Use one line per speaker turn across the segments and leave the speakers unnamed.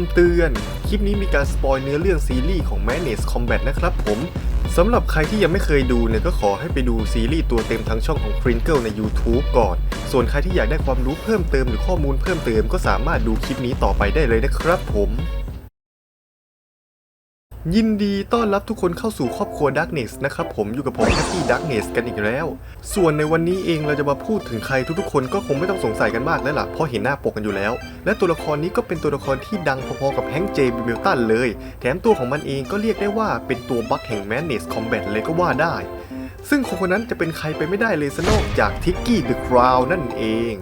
ำเตือน คลิปนี้มีการสปอยเนื้อเรื่องซีรีส์ของ m a n a g e Combat นะครับผมสำหรับใครที่ยังไม่เคยดูเนี่ยก็ขอให้ไปดูซีรีส์ตัวเต็มทั้งช่องของ Crinkle ใน YouTube ก่อน ส่วนใครที่อยากได้ความรู้เพิ่มเติมหรือข้อมูลเพิ่มเติมก็สามารถดูคลิปนี้ต่อไปได้เลยนะครับผม ยินดีต้อนรับทุกคนเข้าสู่ครอบครัว Darkness นะครับผมอยู่กับผม Happy Darkness กันอีกแล้ว ส่วนในวันนี้เองเราจะมาพูดถึงใครทุกๆคนก็คงไม่ต้องสงสัยกันมากแล้วล่ะเพราะเห็นหน้าปกกันอยู่แล้ว และตัวละครนี้ก็เป็นตัวละครที่ดังพอๆกับแฮงค์เจบิลตันเลย แถมตัวของมันเองก็เรียกได้ว่าเป็นตัวบัคแห่ง Madness Combat เลยก็ว่าได้ ซึ่งคนคนนั้นจะเป็นใครไปไม่ได้เลยซะนอกจากทิกกี้เดอะคราวนั่นเอง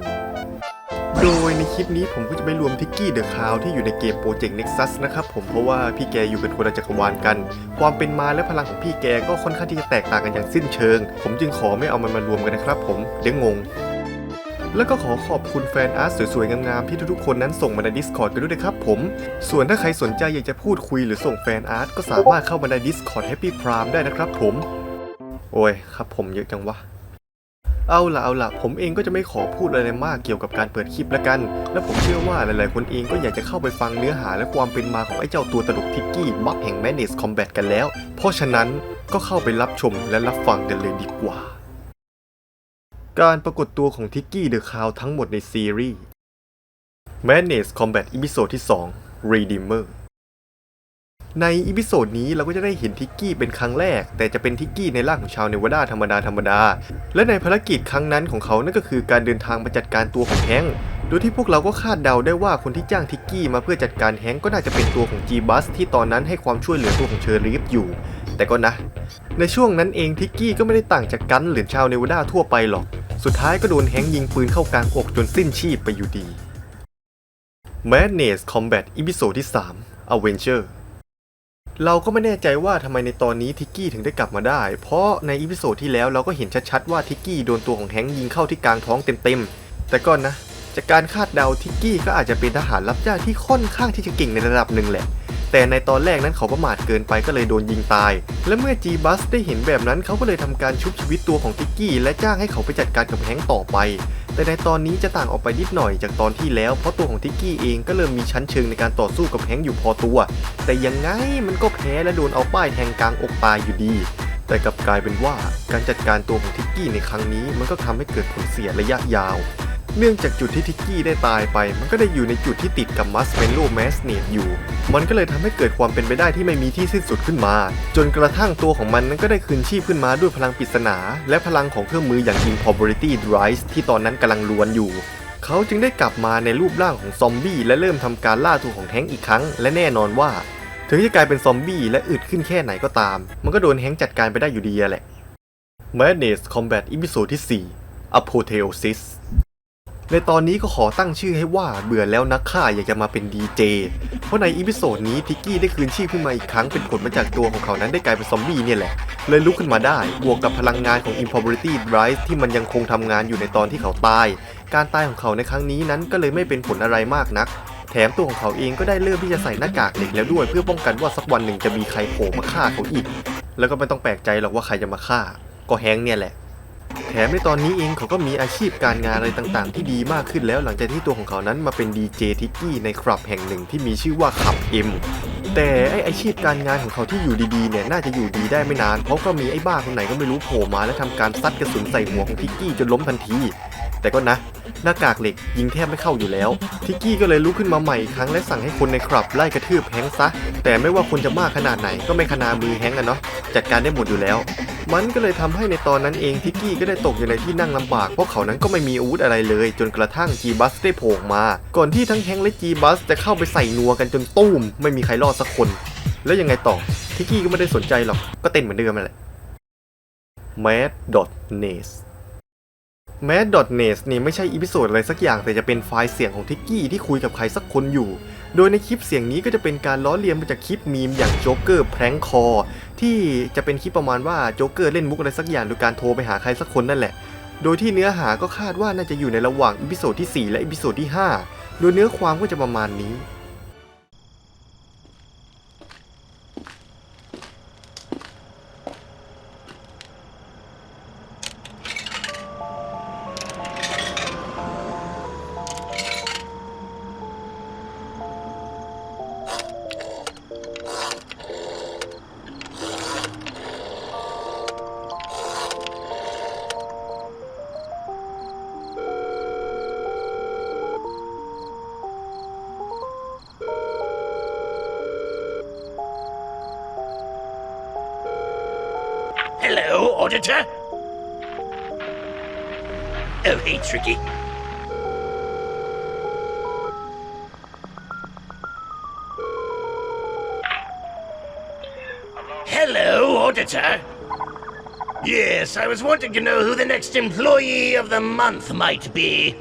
โดยในคลิปนี้ผมก็จะไม่รวมทิกกี้เดอะคาวที่อยู่ในเกมโปรเจกต์ Nexus นะครับผมเพราะว่าพี่แกอยู่เป็นคนละจักรวาลกัน ความเป็นมาและพลังของพี่แกก็ค่อนข้างที่จะแตกต่างกันอย่างสิ้นเชิง ผมจึงขอไม่เอามันมารวมกันนะครับผมเดี๋ยวงงแล้วก็ขอขอบคุณแฟนอาร์ตสวยๆ งามๆ ที่ทุกๆ คนนั้นส่งมาใน Discord กันด้วยนะครับผม ส่วนถ้าใครสนใจอยากจะพูดคุยหรือส่งแฟนอาร์ตก็สามารถเข้ามาใน Discord Happy Prime ได้นะครับผม โอ้ยครับผมเยอะจังวะ เอาล่ะเอาล่ะผมเองก็จะไม่ขอพูดอะไรมากเกี่ยวกับการเปิดคลิปแล้วกัน และผมเชื่อว่าหลายๆ คนเองก็อยากจะเข้าไปฟังเนื้อหาและความเป็นมาของไอ้เจ้าตัวตลกทิกกี้บัคแห่ง Madness Combat กันแล้ว เพราะฉะนั้นก็เข้าไปรับชมและรับฟังกันเลยดีกว่า การปรากฏตัวของทิกกี้เดอะคาวทั้งหมดในซีรีส์ Madness Combat อีพิโซดที่ 2 Redeemer ในอีพิโซดนี้เราก็จะได้เห็นทิกกี้เป็นครั้งแรก แต่จะเป็นทิกกี้ในร่างของชาวเนวาดาธรรมดาธรรมดา และในภารกิจครั้งนั้นของเขานั่นก็คือการเดินทางมาจัดการตัวของแฮงโดยที่พวกเราก็คาดเดาได้ว่าคนที่จ้างทิกกี้มาเพื่อจัดการแฮงก็น่าจะเป็นตัวของจีบัสที่ตอนนั้นให้ความช่วยเหลือตัวของเชอรีฟอยู่ แต่ก็นะ ในช่วงนั้นเองทิกกี้ก็ไม่ได้ต่างจากกันหรือชาวเนวาดาทั่วไปหรอก สุดท้ายก็โดนแฮงยิงปืนเข้ากลางอกจนสิ้นชีพไปอยู่ดี Madness Combat อีพิโซดที่3 Avenger เราก็ไม่แน่ใจว่าทำไมในตอนนี้ทิกกี้ถึงได้กลับมาได้ เพราะในอีพิโซดที่แล้วเราก็เห็นชัดๆว่าทิกกี้โดนตัวของแฮงค์ยิงเข้าที่กลางท้องเต็มๆ แต่ก็นะ จากการคาดเดาทิกกี้ก็อาจจะเป็นทหารรับจ้างที่ค่อนข้างที่จะเก่งในระดับหนึ่งแหละ แต่ในตอนแรกนั้นเขาประมาทเกินไปก็เลยโดนยิงตาย และเมื่อจีบัสได้เห็นแบบนั้นเขาก็เลยทำการชุบชีวิตตัวของทิกกี้และจ้างให้เขาไปจัดการกับแฮงต่อไป แต่ในตอนนี้จะต่างออกไปนิดหน่อยจากตอนที่แล้วเพราะตัวของทิกกี้เองก็เริ่มมีชั้นเชิงในการต่อสู้กับแฮงอยู่พอตัว แต่ยังไงมันก็แพ้และโดนเอาป้ายแทงกลางอกตายอยู่ดีแต่กลับกลายเป็นว่าการจัดการตัวของทิกกี้ในครั้งนี้มันก็ทำให้เกิดผลเสียระยะยาว เนื่องจากจุดที่ทิกกี้ได้ตายไป มันก็ได้อยู่ในจุดที่ติดกับมัสเมนโลแมสเนตอยู่ มันก็เลยทำให้เกิดความเป็นไปได้ที่ไม่มีที่สิ้นสุดขึ้นมา จนกระทั่งตัวของมันนั้นก็ได้คืนชีพขึ้นมาด้วยพลังปริศนา และพลังของเครื่องมืออย่าง Impropriety Drive ที่ตอนนั้นกำลังล้วนอยู่เขาจึงได้กลับมาในรูปร่างของซอมบี้และเริ่มทำการล่าตัวของแฮงค์อีกครั้ง และแน่นอนว่า ถึงจะกลายเป็นซอมบี้และอึดขึ้นแค่ไหนก็ตาม มันก็โดนแฮงค์จัดการไปได้อยู่ดีแหละ Madness Combat อีพิโซดที่4 Apotheosis ในตอนนี้ก็ขอตั้งชื่อให้ว่าเบื่อแล้วนักฆ่าอยากจะมาเป็นดีเจ เพราะในอีพิโซดนี้ทิกกี้ได้คืนชีพขึ้นมาอีกครั้งเป็นผลมาจากตัวของเขานั้นได้กลายเป็นซอมบี้เนี่ยแหละ เลยลุกขึ้นมาได้ บวกกับพลังงานของ Impropriety Drive ที่มันยังคงทำงานอยู่ในตอนที่เขาตาย การตายของเขาในครั้งนี้นั้นก็เลยไม่เป็นผลอะไรมากนัก แถมตัวของเขาเองก็ได้เริ่มที่จะใส่หน้ากากเหล็กแล้วด้วย เพื่อป้องกันว่าสักวันหนึ่งจะมีใครโผล่มาฆ่าเขาอีก แล้วก็ไม่ต้องแปลกใจหรอกว่าใครจะมาฆ่า ก็แฮงเนี่ยแหละ แถมในตอนนี้เองเขาก็มีอาชีพการงานอะไรต่างๆ ที่ดีมากขึ้นแล้วหลังจากที่ตัวของเขานั้นมาเป็นดีเจทิกกี้ในคลับแห่งหนึ่งที่มีชื่อว่าขับเอ็มแต่ไออาชีพการงานของเขาที่อยู่ดีๆเนี่ยน่าจะอยู่ดีได้ไม่นาน เพราะก็มีไอ้บ้าคนไหนก็ไม่รู้โผล่มาและทำการซัดกระสุนใส่หัวของทิกกี้จนล้มทันที แต่ก็นะ หน้ากากเหล็กยิงแทบไม่เข้าอยู่แล้ว ทิกกี้ก็เลยลุกขึ้นมาใหม่อีกครั้งและสั่งให้คนในคลับไล่กระทืบแฮงค์ซะ แต่ไม่ว่าคนจะมากขนาดไหนก็ไม่ขนามือแฮงค์อะเนาะจัดการได้หมดอยู่แล้ว มันก็เลยทำให้ในตอนนั้นเองทิกกี้ก็ได้ตกอยู่ในที่นั่งลำบากเพราะเขานั้นก็ไม่มีอาวุธอะไรเลย จนกระทั่งจีบัสได้โผล่มา ก่อนที่ทั้งแฮงค์และจีบัสจะเข้าไปใส่นัวกันจนตุ้มไม่มีใครรอดสักคน แล้วยังไงต่อทิกกี้ก็ไม่ได้สนใจหรอกก็เต้นเหมือนเดิมแหละ Mad n e s m a d n e s นี่ไม่ใช่อีพิโซดอะไรสักอย่างแต่จะเป็นไฟล์เสียงของทิกกี้ที่คุยกับใครสักคนอยู่ โดยในคลิปเสียงนี้ก็จะเป็นการล้อเลียนมาจากคลิปมีมอย่างโจ๊กเกอร์แพร้งคอที่จะเป็นคลิปประมาณว่าโจ๊กเกอร์เล่นมุกอะไรสักอย่างโดยการโทรไปหาใครสักคนนั่นแหละ โดยที่เนื้อหาก็คาดว่าน่าจะอยู่ในระหว่างอีพิโซดที่ 4 และอีพิโซดที่ 5 โดยเนื้อความก็จะประมาณนี้
Oh, hey, Tricky. Hello, auditor. Yes, I was wanting to know who the next employee of the month might be.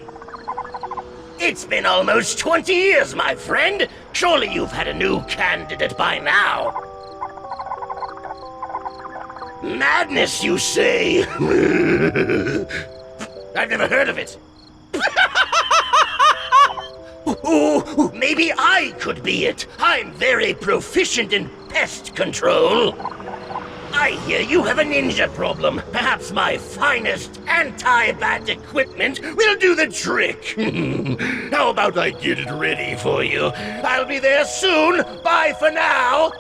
It's been almost 20 years, my friend. Surely you've had a new candidate by now. Madness, you say? I've never heard of it. Ooh, maybe I could be it. I'm very proficient in pest control. I hear you have a ninja problem. Perhaps my finest anti-bat equipment will do the trick. How about I get it ready for you? I'll be there soon. Bye for now.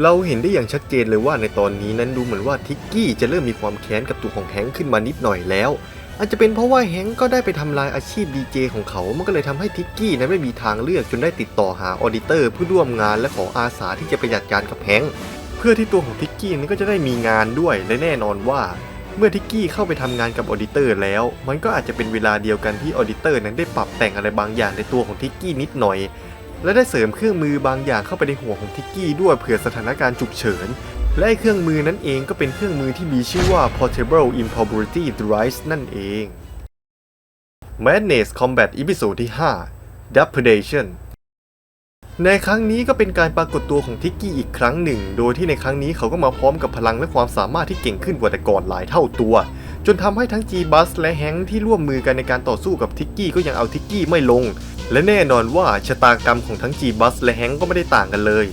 เราเห็นได้อย่างชัดเจนเลยว่าในตอนนี้นั้นดูเหมือนว่าทิกกี้จะเริ่มมีความแค้นกับตัวของแฮงค์ขึ้นมานิดหน่อยแล้ว อาจจะเป็นเพราะว่าแฮงค์ก็ได้ไปทำลายอาชีพดีเจของเขา มันก็เลยทำให้ทิกกี้นั้นไม่มีทางเลือกจนได้ติดต่อหาออดิเตอร์เพื่อร่วมงานและขออาสาที่จะไปจัดการกับแฮงค์เพื่อที่ตัวของทิกกี้นั้นก็จะได้มีงานด้วยและแน่นอนว่าเมื่อทิกกี้เข้าไปทำงานกับออดิเตอร์แล้ว มันก็อาจจะเป็นเวลาเดียวกันที่ออดิเตอร์นั้นได้ปรับแต่งอะไรบางอย่างในตัวของทิกกี้นิดหน่อย และได้เสริมเครื่องมือบางอย่างเข้าไปในหัวของทิกกี้ด้วยเผื่อสถานการณ์ฉุกเฉิน และเครื่องมือนั้นเองก็เป็นเครื่องมือที่มีชื่อว่า Portable Improbability Device นั่นเอง Madness Combat Episode ที่ 5 Depredation ในครั้งนี้ก็เป็นการปรากฏตัวของทิกกี้อีกครั้งหนึ่ง โดยที่ในครั้งนี้เขาก็มาพร้อมกับพลังและความสามารถที่เก่งขึ้นกว่าแต่ก่อนหลายเท่าตัว จนทำให้ทั้ง G b u s และแฮงที่ร่วมมือกันในการต่อสู้กับทิกกี้ก็ยังเอาทิกกี้ไม่ลง และแน่นอนว่าชะตากรรมของทั้งจีบัสและแฮงก็ไม่ได้ต่างกันเลย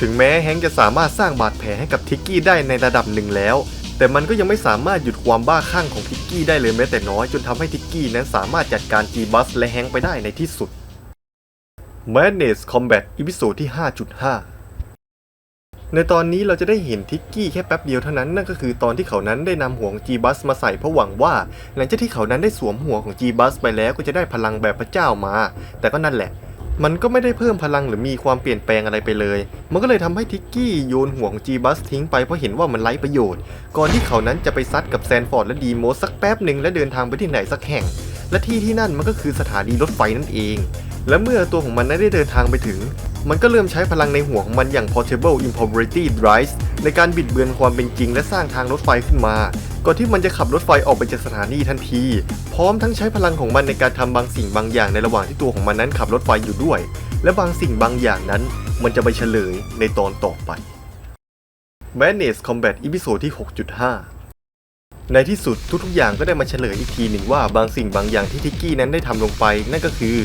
ถึงแม้แฮงจะสามารถสร้างบาดแผลให้กับทิกกี้ได้ในระดับหนึ่งแล้ว แต่มันก็ยังไม่สามารถหยุดความบ้าคลั่งของทิกกี้ได้เลยแม้แต่น้อยจนทำให้ทิกกี้นั้นสามารถจัดการจีบัสและแฮงไปได้ในที่สุด Madness Combat อีพิโซดที่ 5.5 ในตอนนี้เราจะได้เห็นทิกกี้แค่แป๊บเดียวเท่านั้นนั่นก็คือตอนที่เขานั้นได้นำหัวของ G-Bus มาใส่เพราะหวังว่า หลังจากที่เขานั้นได้สวมหัวงของ G-Bus ไปแล้วก็จะได้พลังแบบพระเจ้ามา แต่ก็นั่นแหละ มันก็ไม่ได้เพิ่มพลังหรือมีความเปลี่ยนแปลงอะไรไปเลย มันก็เลยทำให้ทิกกี้โยนหัวของ G-Bus ทิ้งไปเพราะเห็นว่ามันไร้ประโยชน์ ก่อนที่เขานั้นจะไปซัดกับแซนฟอร์ดและดีโมสสักแป๊บหนึ่งและเดินทางไปที่ไหนสักแห่ง และที่ที่นั่นมันก็คือสถานีรถไฟนั่นเอง และเมื่อตัวของมันนั้นได้เดินทางไปถึง มันก็เริ่มใช้พลังในหัวของมันอย่าง Portable Improbability Drive ในการบิดเบือนความเป็นจริง และสร้างทางรถไฟขึ้นมา ก่อนที่มันจะขับรถไฟออกไปจากสถานีทันที พร้อมทั้งใช้พลังของมันในการทำบางสิ่งบางอย่างในระหว่างที่ตัวของมันนั้นขับรถไฟอยู่ด้วย และบางสิ่งบางอย่างนั้น มันจะไปเฉลยในตอนต่อไป Madness Combat อีพิโซดที่ 6.5 ในที่สุดทุกๆอย่างก็ได้มาเฉลยอีกทีหนึ่งว่าบางสิ่งบางอย่างที่ทิกกี้นั้นได้ทำลงไป นั่นก็คือ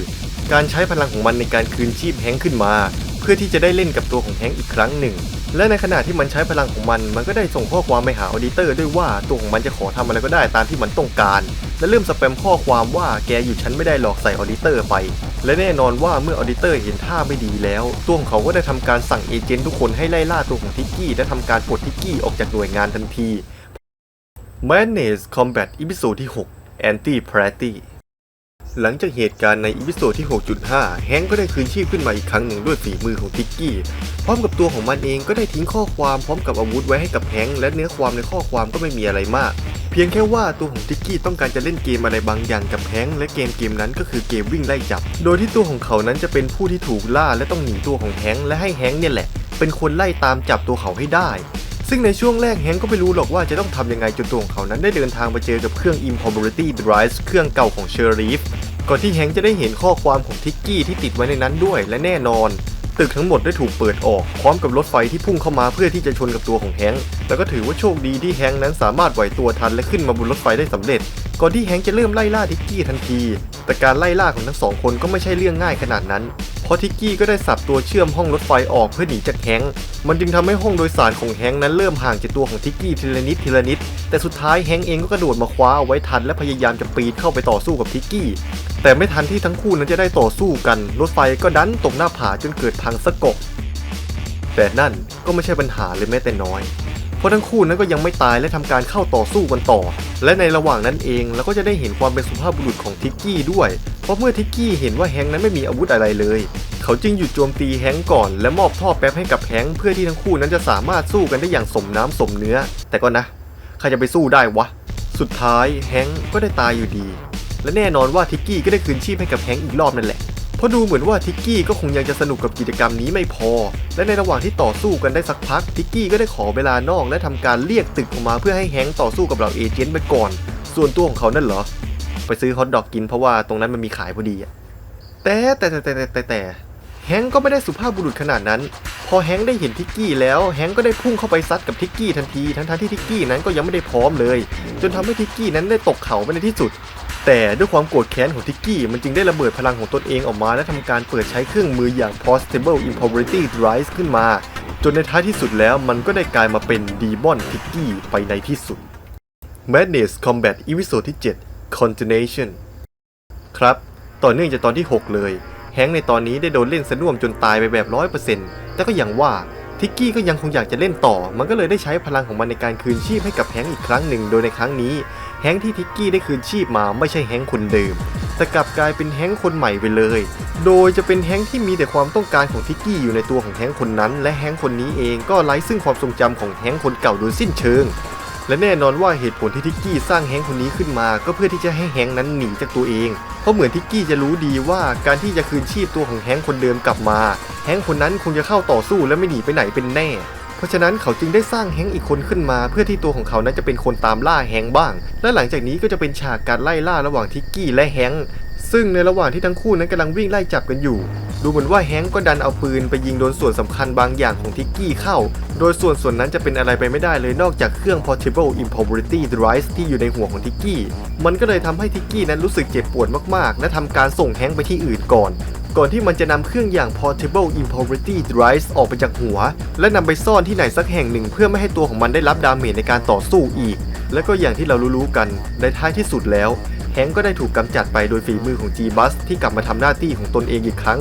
การใช้พลังของมันในการคืนชีพแฮงค์ขึ้นมา เพื่อที่จะได้เล่นกับตัวของแฮงค์อีกครั้งหนึ่ง และในขณะที่มันใช้พลังของมัน มันก็ได้ส่งข้อความไปหาออดิเตอร์ด้วยว่าตัวของมันจะขอทำอะไรก็ได้ตามที่มันต้องการ และเริ่มสแปมข้อความว่าแกอยู่ฉันไม่ได้หลอกใส่ออดิเตอร์ไป และแน่นอนว่าเมื่อออดิเตอร์เห็นท่าไม่ดีแล้วตัวของเขาก็ได้ทำการสั่งเอเจนต์ทุกคนให้ไล่ล่าตัวของทิกกี้และทำการปลดทิกกี้ออกจากหน่วยงานทันที Madness Combat อีพิโซดที่ 6 Anti Party หลังจากเหตุการณ์ในอีพิโซดที่ 6.5 แฮงก็ได้คืนชีพขึ้นมาอีกครั้งหนึ่งด้วยฝีมือของทิกกี้ พร้อมกับตัวของมันเองก็ได้ทิ้งข้อความพร้อมกับอาวุธไว้ให้กับแฮงและเนื้อความในข้อความก็ไม่มีอะไรมาก เพียงแค่ว่าตัวของทิกกี้ต้องการจะเล่นเกมอะไรบางอย่างกับแฮงและเกมเกมนั้นก็คือเกมวิ่งไล่จับ โดยที่ตัวของเขานั้นจะเป็นผู้ที่ถูกล่าและต้องหนีตัวของแฮงและให้แฮงเนี่ยแหละ เป็นคนไล่ตามจับตัวเขาให้ได้ ซึ่งในช่วงแรกแฮงก็ไม่รู้หรอกว่าจะต้องทำยังไงจนตัวของเขานั้นได้เดินทางไปเจอกับเครื่อง Improbability Drive เครื่องเก่าของเชอรีฟก่อนที่แฮงจะได้เห็นข้อความของทิกกี้ที่ติดไว้ในนั้นด้วยและแน่นอน ตึกทั้งหมดได้ถูกเปิดออกพร้อมกับรถไฟที่พุ่งเข้ามาเพื่อที่จะชนกับตัวของแฮงก์แต่ก็ถือว่าโชคดีที่แฮงนั้นสามารถไหวตัวทันและขึ้นมาบนรถไฟได้สำเร็จ ก่อนที่แฮงจะเริ่มไล่ล่าทิกกี้ทันที แต่การไล่ล่าของทั้งสองคนก็ไม่ใช่เรื่องง่ายขนาดนั้น ราะทิกกี้ก็ได้สับตัวเชื่อมห้องรถไฟออกเพื่อหนีจากแฮงก์มันจึงทำให้ห้องโดยสารของแฮงก์นั้นเริ่มห่างจากตัวของทิกกี้ทีละนิดทีละนิด แต่สุดท้ายแฮงก์เองก็กระโดดมาคว้าเอาไว้ทันและพยายามจะปีนเข้าไปต่อสู้กับทิกกี้ แต่ไม่ทันที่ทั้งคู่นั้นจะได้ต่อสู้กัน รถไฟก็ดันตกหน้าผาจนเกิดพังสะกกแต่นั่นก็ไม่ใช่ปัญหาเลยแม้แต่น้อย เพราะทั้งคู่นั้นก็ยังไม่ตายและทำการเข้าต่อสู้กันต่อ และในระหว่างนั้นเองเราก็จะได้เห็นความเป็นสุภาพบุรุษของทิกกี้ด้วย เพราะเมื่อทิกกี้เห็นว่าแฮงค์นั้นไม่มีอาวุธอะไรเลย เขาจึงหยุดโจมตีแฮงค์ก่อน และมอบท่อแป๊บให้กับแฮงค์เพื่อที่ทั้งคู่นั้นจะสามารถสู้กันได้อย่างสมน้ำสมเนื้อ แต่ก็นะใครจะไปสู้ได้วะ สุดท้ายแฮงค์ก็ได้ตายอยู่ดี และแน่นอนว่าทิกกี้ก็ได้คืนชีพให้กับแฮงค์อีกรอบนั่นแหละ เพราะดูเหมือนว่าทิกกี้ก็คงยังจะสนุกกับกิจกรรมนี้ไม่พอ และในระหว่างที่ต่อสู้กันได้สักพักทิกกี้ก็ได้ขอเวลานอกและทำการเรียกตึกออกมาเพื่อให้แฮงต่อสู้กับเหล่าเอเจนต์ไปก่อน ส่วนตัวของเขานั่นเหรอ ไปซื้อฮอทดอกกินเพราะว่าตรงนั้นมันมีขายพอดีอะแต่แต่แต่แต่แต่แต่แฮงก็ไม่ได้สุภาพบุรุษขนาดนั้น พอแฮงได้เห็นทิกกี้แล้วแฮงก็ได้พุ่งเข้าไปซัดกับทิกกี้ทันทีทั้งๆที่ทิกกี้นั้นก็ยังไม่ได้พร้อมเลย จนทำให้ทิกกี้นั้นได้ตกเขาไปในที่สุด แต่ด้วยความโกรธแค้นของทิกกี้มันจึงได้ระเบิดพลังของตนเองออกมาและทำการเปิดใช้เครื่องมืออย่าง Portable Impropriety Device ขึ้นมา จนในท้ายที่สุดแล้วมันก็ได้กลายมาเป็นดีมอนทิกกี้ไปในที่สุด Madness Combat Episode ที่ 7 Continuation ครับ ต่อเนื่องจากตอนที่ 6 เลย แฮงค์ในตอนนี้ได้โดนเล่นสะน่วมจนตายไปแบบ100%แต่ก็อย่างว่าทิกกี้ก็ยังคงอยากจะเล่นต่อ มันก็เลยได้ใช้พลังของมันในการคืนชีพให้กับแฮงค์อีกครั้งหนึ่ง โดยในครั้งนี้ แฮงที่ทิกกี้ได้คืนชีพมาไม่ใช่แฮงคนเดิม แต่กลับกลายเป็นแฮงคนใหม่ไปเลย โดยจะเป็นแฮงที่มีแต่ความต้องการของทิกกี้อยู่ในตัวของแฮงคนนั้น และแฮงคนนี้เองก็ไร้ซึ่งความทรงจำของแฮงคนเก่าโดยสิ้นเชิง และแน่นอนว่าเหตุผลที่ทิกกี้สร้างแฮงคนนี้ขึ้นมา ก็เพื่อที่จะให้แฮงนั้นหนีจากตัวเอง เพราะเหมือนทิกกี้จะรู้ดีว่าการที่จะคืนชีพตัวของแฮงคนเดิมกลับมา แฮงคนนั้นคงจะเข้าต่อสู้และไม่หนีไปไหนเป็นแน่ เพราะฉะนั้นเขาจึงได้สร้างแฮงอีกคนขึ้นมา เพื่อที่ตัวของเขานั้นจะเป็นคนตามล่าแฮงบ้าง และหลังจากนี้ก็จะเป็นฉากการไล่ล่าระหว่างทิกกี้และแฮง ซึ่งในระหว่างที่ทั้งคู่นั้นกำลังวิ่งไล่จับกันอยู่ ดูเหมือนว่าแฮงก์ก็ดันเอาปืนไปยิงโดนส่วนสำคัญบางอย่างของทิกกี้เข้า โดยส่วนส่วนนั้นจะเป็นอะไรไปไม่ได้เลยนอกจากเครื่อง Portable Impropriety Device ที่อยู่ในหัวของทิกกี้ มันก็เลยทำให้ทิกกี้นั้นรู้สึกเจ็บปวดมากๆ และทำการส่งแฮงก์ไปที่อื่นก่อนก่อนที่มันจะนำเครื่องอย่าง Portable Impropriety Device ออกไปจากหัว และนำไปซ่อนที่ไหนสักแห่งหนึ่ง เพื่อไม่ให้ตัวของมันได้รับดาเมจในการต่อสู้อีก และก็อย่างที่เรารู้ๆกันในท้ายที่สุดแล้ว แฮงก็ได้ถูกกำจัดไปโดยฝีมือของ G-Bus ที่กลับมาทำหน้าที่ของตนเองอีกครั้ง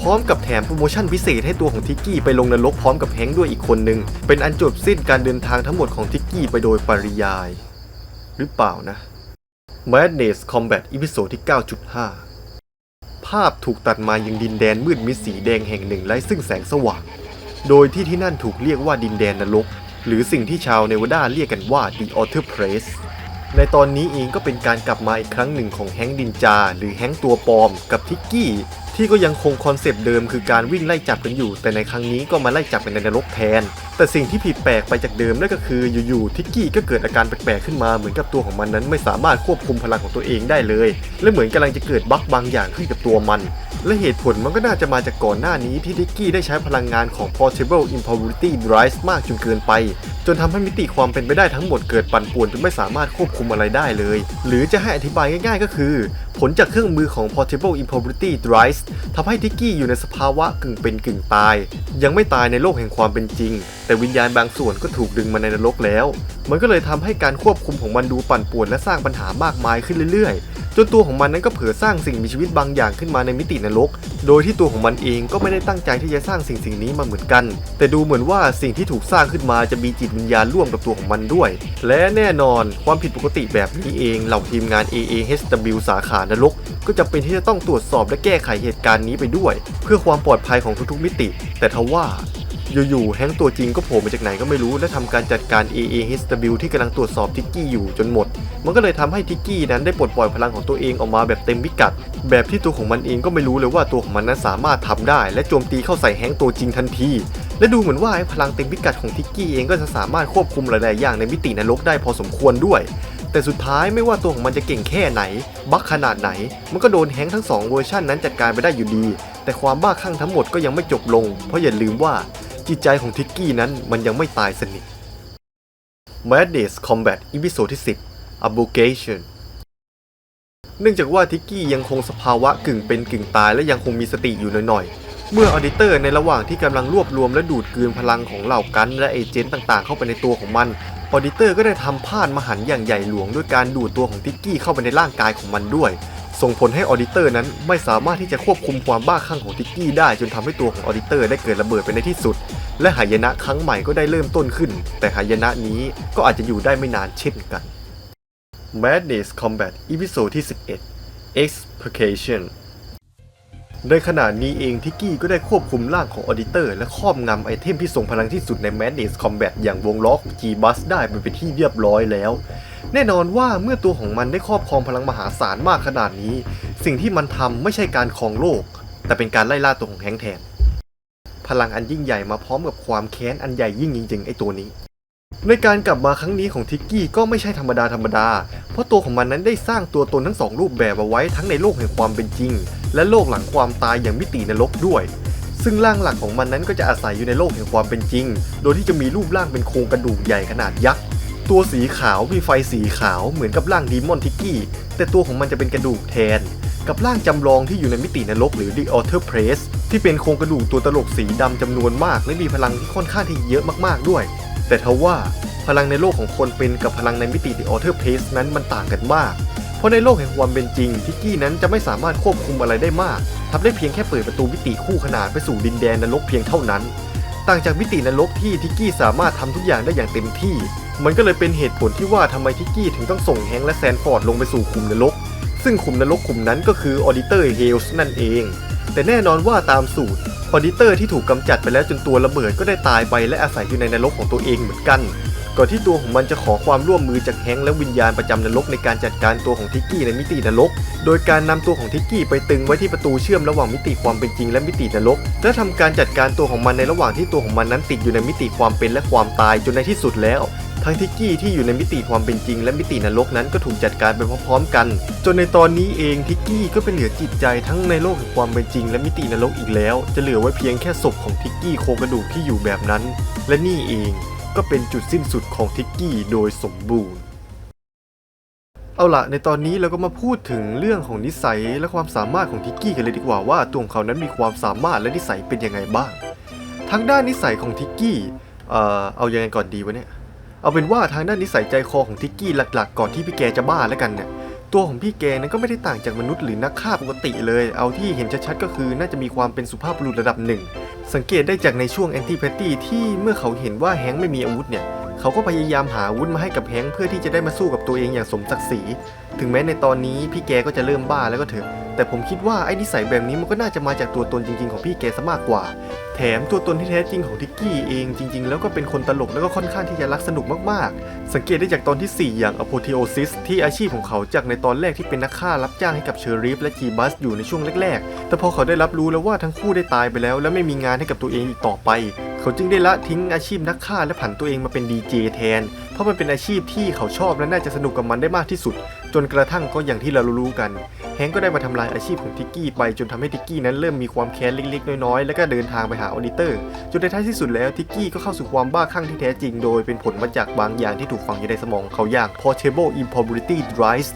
พร้อมกับแถมโปรโมชั่นพิเศษให้ตัวของทิกกี้ไปลงนรกพร้อมกับแฮงด้วยอีกคนหนึ่งเป็นอันจบสิ้นการเดินทางทั้งหมดของทิกกี้ไปโดยปริยาย หรือเปล่านะ Madness Combat อีพิโซดที่ 9.5 ภาพถูกตัดมายังดินแดนมืดมิดสีแดงแห่งหนึ่งไร้ซึ่งแสงสว่าง โดยที่ที่นั่นถูกเรียกว่าดินแดนนรก หรือสิ่งที่ชาวเนวาดาเรียกกันว่า The Outer Place ในตอนนี้เองก็เป็นการกลับมาอีกครั้งหนึ่งของแฮงดินจา หรือแฮงตัวปลอมกับทิกกี้ ที่ก็ยังคงคอนเซปต์เดิมคือการวิ่งไล่จับกันอยู่ แต่ในครั้งนี้ก็มาไล่จับกันในนรกแทน แต่สิ่งที่ผิดแปลกไปจากเดิมนั่นก็คืออยู่ๆทิกกี้ก็เกิดอาการแปลกๆขึ้นมาเหมือนกับตัวของมันนั้นไม่สามารถควบคุมพลังของตัวเองได้เลย และเหมือนกำลังจะเกิดบั๊กบางอย่างขึ้นกับตัวมัน และเหตุผลมันก็น่าจะมาจากก่อนหน้านี้ที่ทิกกี้ได้ใช้พลังงานของ Portable Impropriety Device มากจนเกินไป จนทำให้มิติความเป็นไปได้ทั้งหมดเกิดปั่นป่วนจนไม่สามารถควบคุมอะไรได้เลย หรือจะให้อธิบายง่าย ๆ ก็คือ ผลจากเครื่องมือของ Portable impurity Device ทำให้ทิกกี้อยู่ในสภาวะกึ่งเป็นกึ่งตาย ยังไม่ตายในโลกแห่งความเป็นจริง แต่วิญญาณบางส่วนก็ถูกดึงมาในนรกแล้ว มันก็เลยทำให้การควบคุมของมันดูปั่นป่วนและสร้างปัญหามากมายขึ้นเรื่อยๆ จนตัวของมันนั้นก็เผลอสร้างสิ่งมีชีวิตบางอย่างขึ้นมาในมิตินรก โดยที่ตัวของมันเองก็ไม่ได้ตั้งใจที่จะสร้างสิ่งสิ่งนี้มาเหมือนกัน แต่ดูเหมือนว่าสิ่งที่ถูกสร้างขึ้นมาจะมีจิตวิญญาณร่วมกับตัวของมันด้วย และแน่นอนความผิดปกติแบบนี้เองเหล่าทีมงาน AAHW สาขานรก ก็จะเป็นที่จะต้องตรวจสอบและแก้ไขเหตุการณ์นี้ไปด้วย เพื่อความปลอดภัยของทุกๆมิติ แต่ทว่าอยู่ๆแฮงตัวจริงก็โผล่มาจากไหนก็ไม่รู้และทำการจัดการ AAHW ที่กำลังตรวจสอบทิกกี้อยู่จนหมด มันก็เลยทำให้ทิกกี้นั้นได้ปลดปล่อยพลังของตัวเองออกมาแบบเต็มพิกัด แบบที่ตัวของมันเองก็ไม่รู้เลยว่าตัวของมันนั้นสามารถทำได้ และโจมตีเข้าใส่แฮงตัวจริงทันที และดูเหมือนว่าพลังเต็มพิกัดของทิกกี้เองก็จะสามารถควบคุมหลายๆอย่างในมิตินรกได้พอสมควรด้วยแต่สุดท้ายไม่ว่าตัวของมันจะเก่งแค่ไหน บักขนาดไหน มันก็โดนแฮงทั้งสองเวอร์ชันนั้นจัดการไปได้อยู่ดี แต่ความบ้าคลั่งทั้งหมดก็ยังไม่จบลง เพราะอย่าลืมว่าจิตใจของทิกกี้นั้นมันยังไม่ตายสนิท Madness Combat อีพิโซดที่ 10 Abrogation เนื่องจากว่าทิกกี้ยังคงสภาวะกึ่งเป็นกึ่งตายและยังคงมีสติอยู่หน่อยๆ เมื่อออดิเตอร์ในระหว่างที่กำลังรวบรวมและดูดกลืนพลังของเหล่ากันและเอเจนต์ต่างๆ เข้าไปในตัวของมัน ออดิเตอร์ก็ได้ทำพลาดมหันอย่างใหญ่หลวงด้วยการดูดตัวของทิกกี้เข้าไปในร่างกายของมันด้วย ส่งผลให้ออดิเตอร์นั้นไม่สามารถที่จะควบคุมความบ้าคลั่งของทิกกี้ได้จนทำให้ตัวของออดิเตอร์ได้เกิดระเบิดไปในที่สุด และหายนะครั้งใหม่ก็ได้เริ่มต้นขึ้น แต่หายนะนี้ก็อาจจะอยู่ได้ไม่นานเช่นกัน Madness Combat อีพิโซดที่ 11 Explication ในขณะนี้เองทิกกี้ก็ได้ควบคุมร่างของออดิเตอร์ และครอบงำไอเทมที่ทรงพลังที่สุดใน Madness Combat อย่างวงล้อของ G-Bus ได้ไปเป็นที่เรียบร้อยแล้ว แน่นอนว่าเมื่อตัวของมันได้ครอบครองพลังมหาศาลมากขนาดนี้ สิ่งที่มันทำไม่ใช่การครองโลก แต่เป็นการไล่ล่าตัวของแฮงแทน พลังอันยิ่งใหญ่มาพร้อมกับความแค้นอันใหญ่ยิ่งจริงๆไอตัวนี้ ในการกลับมาครั้งนี้ของทิกกี้ก็ไม่ใช่ธรรมดาธรรมดา เพราะตัวของมันนั้นได้สร้างตัวตนทั้งสองรูปแบบเอาไว้ทั้งในโลกแห่งความเป็นจริง และโลกหลังความตายอย่างมิตินรกด้วย ซึ่งร่างหลักของมันนั้นก็จะอาศัยอยู่ในโลกแห่งความเป็นจริง โดยที่จะมีรูปร่างเป็นโครงกระดูกใหญ่ขนาดยักษ์ ตัวสีขาวมีไฟสีขาวเหมือนกับร่างดีมอนทิกกี้ แต่ตัวของมันจะเป็นกระดูกแทน กับร่างจำลองที่อยู่ในมิตินรกหรือ The Outer Place ที่เป็นโครงกระดูกตัวตลกสีดำจำนวนมาก และมีพลังที่ค่อนข้างที่เยอะมากๆด้วย แต่ทว่าพลังในโลกของคนเป็นกับพลังในมิติ The Outer Place นั้นมันต่างกันมาก เพราะในโลกแห่งความเป็นจริงทิกกี้นั้นจะไม่สามารถควบคุมอะไรได้มากทำได้เพียงแค่เปิดประตูมิติคู่ขนานไปสู่ดินแดนนรกเพียงเท่านั้น ต่างจากมิตินรกที่ทิกกี้สามารถทำทุกอย่างได้อย่างเต็มที่ มันก็เลยเป็นเหตุผลที่ว่าทำไมทิกกี้ถึงต้องส่งแฮงและแซนฟอร์ดลงไปสู่ขุมนรก ซึ่งขุมนรกขุมนั้นก็คือออดิเตอร์เฮลส์นั่นเอง แต่แน่นอนว่าตามสูตร อดิเตอร์ที่ถูกกำจัดไปแล้วจนตัวระเบิดก็ได้ตายไปและอาศัยอยู่ในนรกของตัวเองเหมือนกัน ก่อนที่ตัวของมันจะขอความร่วมมือจากแฮงและวิญญาณประจำนรกในการจัดการตัวของทิกกี้ในมิตินรก โดยการนำตัวของทิกกี้ไปตึงไว้ที่ประตูเชื่อมระหว่างมิติความเป็นจริงและมิตินรก และทำการจัดการตัวของมันในระหว่างที่ตัวของมันนั้นติดอยู่ในมิติความเป็นและความตายจนในที่สุดแล้ว ทั้งทิกกี้ที่อยู่ในมิติความเป็นจริงและมิตินรกนั้นก็ถูกจัดการไปพร้อมๆกัน จนในตอนนี้เองทิกกี้ก็เป็นเหลือจิตใจทั้งในโลกแห่งความเป็นจริงและมิตินรกอีกแล้ว จะเหลือไว้เพียงแค่ศพของทิกกี้โครงกระดูกที่อยู่แบบนั้น และนี่เองก็เป็นจุดสิ้นสุดของทิกกี้โดยสมบูรณ์เอาละในตอนนี้เราก็มาพูดถึงเรื่องของนิสัยและความสามารถของทิกกี้กันเลยดีกว่าว่าตัวของเขานั้นมีความสามารถและนิสัยเป็นยังไงบ้างทางด้านนิสัยของทิกกี้ เอ่อ เอายังไงก่อนดีวะเนี่ย เอาเป็นว่าทางด้านนิสัยใจคอของทิกกี้หลักๆ ก่อนที่พี่แกจะบ้าแล้วกันเนี่ย ตัวของพี่แกนั้นก็ไม่ได้ต่างจากมนุษย์หรือนักฆ่าปกติเลย เอาที่เห็นชัดๆก็คือน่าจะมีความเป็นสุภาพบุรุษระดับหนึ่ง สังเกตได้จากในช่วงแอนตี้แพตตี้ที่เมื่อเขาเห็นว่าแฮงค์ไม่มีอาวุธเนี่ย เขาก็พยายามหาอาวุธมาให้กับแฮงค์เพื่อที่จะได้มาสู้กับตัวเองอย่างสมศักดิ์ศรี ถึงแม้ในตอนนี้พี่แกก็จะเริ่มบ้าแล้วก็เถอะ แต่ผมคิดว่าไอ้นิสัยแบบนี้มันก็น่าจะมาจากตัวตนจริง ๆของพี่แกซะมากกว่า แถมตัวตนที่แท้จริงของทิกกี้เองจริง ๆ แล้วก็เป็นคนตลกแล้วก็ค่อนข้างที่จะรักสนุกมากๆ สังเกตได้จากตอนที่ 4 อย่าง Apotheosis ที่อาชีพของเขาจากในตอนแรกที่เป็นนักฆ่ารับจ้างให้กับเชอริฟและจีบัสอยู่ในช่วงแรกๆ แต่พอเขาได้รับรู้แล้วว่าทั้งคู่ได้ตายไปแล้ว และไม่มีงานให้กับตัวเองอีกต่อไป เขาจึงได้ละทิ้งอาชีพนักฆ่าและผันตัวเองมาเป็นดีเจแทน เพราะมันเป็นอาชีพที่เขาชอบและน่าจะสนุกกับมันได้มากที่สุด จนกระทั่งก็อย่างที่เรารู้กัน แฮงก็ได้มาทำลายอาชีพของทิกกี้ไปจนทำให้ทิกกี้นั้นเริ่มมีความแค้นเล็กๆ น้อยๆ แล้วก็เดินทางไปหาออดิเตอร์ จนในท้ายที่สุดแล้วทิกกี้ก็เข้าสู่ความบ้าคลั่งที่แท้จริงโดยเป็นผลมาจากบางอย่างที่ถูกฝังอยู่ในสมองเขาอย่าง portable improbability drive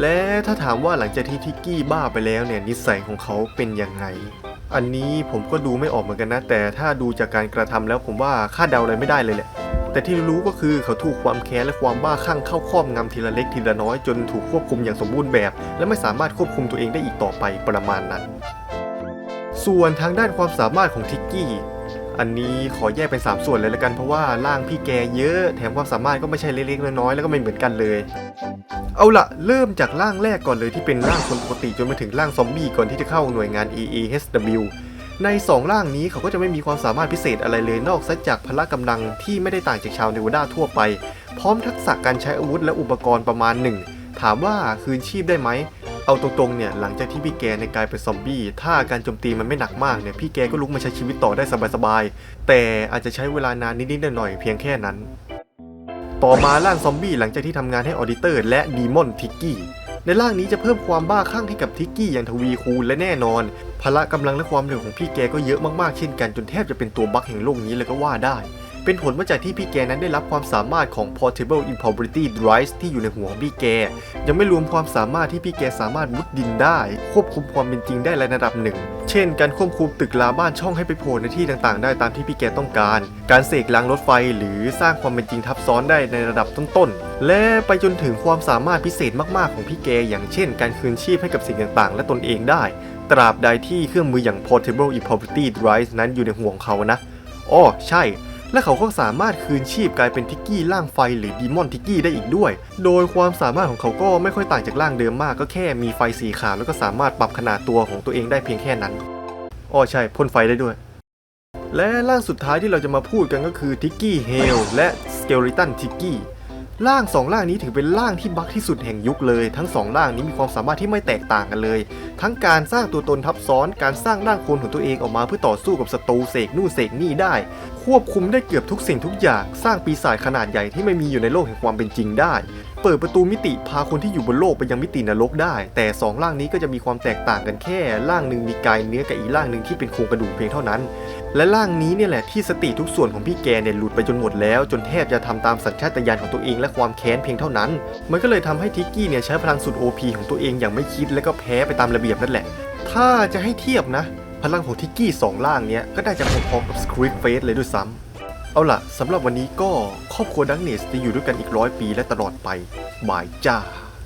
และถ้าถามว่าหลังจากที่ทิกกี้บ้าไปแล้วเนี่ยนิสัยของเขาเป็นยังไง อันนี้ผมก็ดูไม่ออกเหมือนกันนะ แต่ถ้าดูจากการกระทำแล้วผมว่าคาดเดาอะไรไม่ได้เลยแหละ แต่ที่รู้ก็คือเขาถูกความแค้นและความบ้าคลั่งเข้าครอบงำทีละเล็กทีละน้อยจนถูกควบคุมอย่างสมบูรณ์แบบ และไม่สามารถควบคุมตัวเองได้อีกต่อไปประมาณนั้น ส่วนทางด้านความสามารถของทิกกี้อันนี้ขอแยกเป็น 3 ส่วนเลยละกันเพราะว่าร่างพี่แกเยอะ แถมความสามารถก็ไม่ใช่เล็กๆน้อยๆแล้วก็ไม่เหมือนกันเลย เอาละเริ่มจากร่างแรกก่อนเลยที่เป็นร่างคนปกติจนไปถึงร่างซอมบี้ก่อนที่จะเข้าหน่วยงาน EASW ใน 2 ร่างนี้เขาก็จะไม่มีความสามารถพิเศษอะไรเลยนอกจากพละกำลังที่ไม่ได้ต่างจากชาวเนวดาทั่วไป พร้อมทักษะการใช้อาวุธและอุปกรณ์ประมาณหนึ่งถามว่าคืนชีพได้ไหมเอาตรงๆเนี่ยหลังจากที่พี่แกในกลายเป็นซอมบี้ถ้าการโจมตีมันไม่หนักมากเนี่ยพี่แกก็ลุกมาใช้ชีวิตต่อได้สบายๆ แต่อาจจะใช้เวลานานนิดๆหน่อยๆเพียงแค่นั้น ต่อมาร่างซอมบี้หลังจากที่ทำงานให้ออดิเตอร์ และดีมอนทิกกี้ ในร่างนี้จะเพิ่มความบ้าคลั่งให้กับทิกกี้อย่างทวีคูณและแน่นอน พละกำลังและความเร็วของพี่แกก็เยอะมากๆเช่นกันจนแทบจะเป็นตัวบั๊กแห่งโลกนี้เลยก็ว่าได้ เป็นผลมาจากที่พี่แกนั้นได้รับความสามารถของ Portable improbility Drive ที่อยู่ในหัวของพี่แก ยังไม่รวมความสามารถที่พี่แกสามารถมุดดินได้ ควบคุมความเป็นจริงได้ในระดับหนึ่ง เช่น การควบคุมตึกลาบ้านช่องให้ไปโผล่ในที่ต่างๆ ได้ตามที่พี่แกต้องการ การเสกรางรถไฟ หรือสร้างความเป็นจริงทับซ้อนได้ในระดับต้นๆ และไปจนถึงความสามารถพิเศษมากๆของพี่แก อย่างเช่น การคืนชีพให้กับสิ่งต่างๆ และตนเองได้ ตราบใดที่เครื่องมืออย่าง Portable Improperty Device นั้นอยู่ในห่วงเขานะอ้อใช่ และเขาก็สามารถคืนชีพกลายเป็นทิกกี้ร่างไฟหรือดีมอนทิกกี้ได้อีกด้วย โดยความสามารถของเขาก็ไม่ค่อยต่างจากร่างเดิมมากก็แค่มีไฟสีขาวแล้วก็สามารถปรับขนาดตัวของตัวเองได้เพียงแค่นั้นอ๋อใช่พ่นไฟได้ด้วย และร่างสุดท้ายที่เราจะมาพูดกันก็คือทิกกี้เฮลและสเกลิตันทิกกี้ ร่างสองร่างนี้ถือเป็นร่างที่บักที่สุดแห่งยุคเลย ทั้งสองร่างนี้มีความสามารถที่ไม่แตกต่างกันเลย ทั้งการสร้างตัวตนทับซ้อนการสร้างร่างโคลนของตัวเองออกมาเพื่อต่อสู้กับศัตรูเสกนู่นเสกนี่ได้ ควบคุมได้เกือบทุกสิ่งทุกอย่าง สร้างปีศาจขนาดใหญ่ที่ไม่มีอยู่ในโลกแห่งความเป็นจริงได้ เปิดประตูมิติพาคนที่อยู่บนโลกไปยังมิตินรกได้ แต่สองร่างนี้ก็จะมีความแตกต่างกันแค่ ร่างหนึ่งมีกายเนื้อกับอีกร่างหนึ่งที่เป็นโครงกระดูกเพียงเท่านั้น และร่างนี้เนี่ยแหละที่สติทุกส่วนของพี่แกเนี่ยหลุดไปจนหมดแล้ว จนแทบจะทำตามสัญชาตญาณของตัวเองและความแค้นเพียงเท่านั้น มันก็เลยทำให้ทิกกี้เนี่ยใช้พลังสุด OP ของตัวเองอย่างไม่คิดและก็แพ้ไปตามระเบียบนั่นแหละ ถ้าจะให้เทียบนะ พลังของทิกกี้สองร่างเนี้ยก็น่าจะพอๆกับสคริปเฟสเลยด้วยซ้ำ เอาล่ะสำหรับวันนี้ก็ครอบครัวดังเนสจะอยู่ด้วยกันอีกร้อยปีและตลอดไปบายจ้า